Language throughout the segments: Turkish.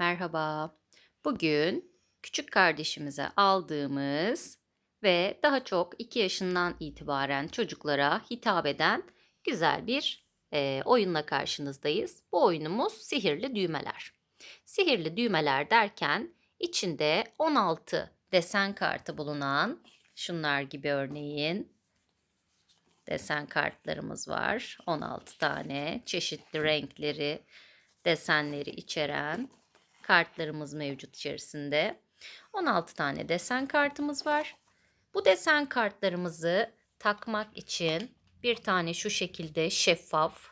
Merhaba. Bugün küçük kardeşimize aldığımız ve daha çok 2 yaşından itibaren çocuklara hitap eden güzel bir eee, oyunla karşınızdayız. Bu oyunumuz sihirli düğmeler. Sihirli düğmeler derken içinde 16 desen kartı bulunan şunlar gibi örneğin desen kartlarımız var. 16 tane çeşitli renkleri, desenleri içeren kartlarımız mevcut içerisinde. 16 tane desen kartımız var. Bu desen kartlarımızı takmak için bir tane şu şekilde şeffaf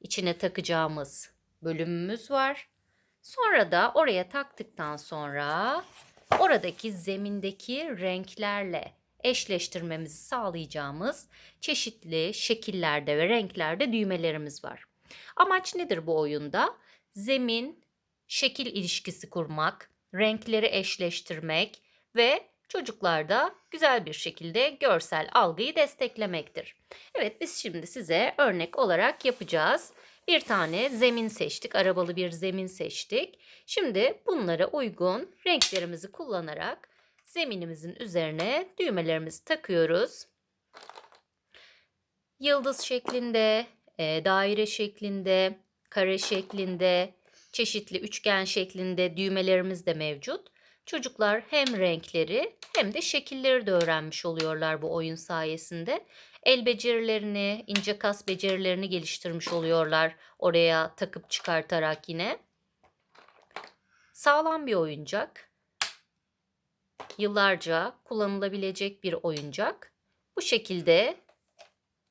içine takacağımız bölümümüz var. Sonra da oraya taktıktan sonra oradaki zemindeki renklerle eşleştirmemizi sağlayacağımız çeşitli şekillerde ve renklerde düğmelerimiz var. Amaç nedir bu oyunda? Zemin, şekil ilişkisi kurmak, renkleri eşleştirmek ve çocuklarda güzel bir şekilde görsel algıyı desteklemektir. Evet biz şimdi size örnek olarak yapacağız. Bir tane zemin seçtik, arabalı bir zemin seçtik. Şimdi bunlara uygun renklerimizi kullanarak zeminimizin üzerine düğmelerimizi takıyoruz. Yıldız şeklinde, e, daire şeklinde, kare şeklinde, çeşitli üçgen şeklinde düğmelerimiz de mevcut. Çocuklar hem renkleri hem de şekilleri de öğrenmiş oluyorlar bu oyun sayesinde. El becerilerini, ince kas becerilerini geliştirmiş oluyorlar oraya takıp çıkartarak yine. Sağlam bir oyuncak. Yıllarca kullanılabilecek bir oyuncak. Bu şekilde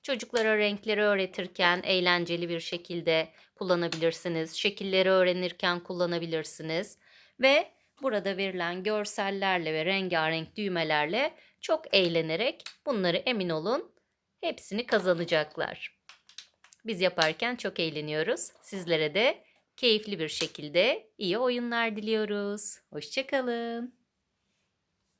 Çocuklara renkleri öğretirken eğlenceli bir şekilde kullanabilirsiniz. Şekilleri öğrenirken kullanabilirsiniz. Ve burada verilen görsellerle ve rengarenk düğmelerle çok eğlenerek bunları emin olun hepsini kazanacaklar. Biz yaparken çok eğleniyoruz. Sizlere de keyifli bir şekilde iyi oyunlar diliyoruz. Hoşçakalın.